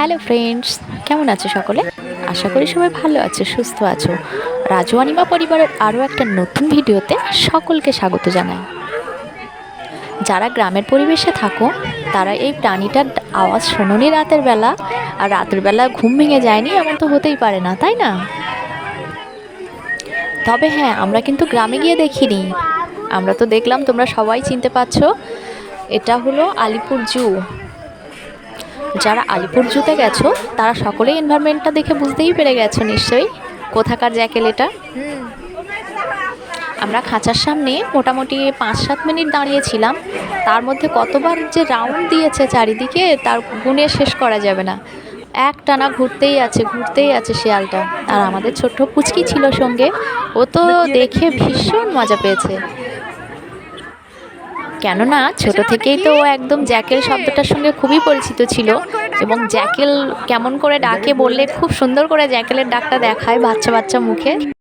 Hello friends, কেমন আছো সকলে? আশা করি সবাই ভালো আছো, সুস্থ আছো। রাজু অনিমা পরিবারের আরও একটা নতুন ভিডিওতে সকলকে স্বাগত জানাই। যারা গ্রামের পরিবেশে থাকো, তারা এই প্রাণীটার আওয়াজ শোনোনি রাতের বেলা, আর রাতের বেলা ঘুম ভেঙে যায়নি এমন তো হতেই পারে না, তাই না? তবে হ্যাঁ আমরা কিন্তু গ্রামে গিয়ে দেখিনি। আমরা তো দেখলাম তোমরা সবাই চিনতে পারছ, এটা হলো আলিপুর জু। যারা আলিপুর জুতে গেছো, তারা সকলেই এনভায়রনমেন্টটা দেখে বুঝতেই পেরে গেছো নিশ্চয়ই। কোথাকার জ্যাকেল এটা? আমরা খাঁচার সামনে মোটামুটি পাঁচ সাত মিনিট দাঁড়িয়েছিলাম। তার মধ্যে কতবার যে রাউন্ড দিয়েছে চারিদিকে, তার গুণে শেষ করা যাবে না। এক টানা ঘুরতেই আছে ঘুরতেই আছে শিয়ালটা। আর আমাদের ছোট্ট পুচকি ছিল সঙ্গে। ও তো দেখে ভীষণ মজা পেয়েছে। কেননা ছোট থেকেই তো একদম জ্যাকেল শব্দটার সঙ্গে খুবই পরিচিত ছিল এবং জ্যাকেল কেমন করে ডাকে বললে খুব সুন্দর করে জ্যাকেলের ডাকটা দেখায় বাচ্চা বাচ্চা মুখে।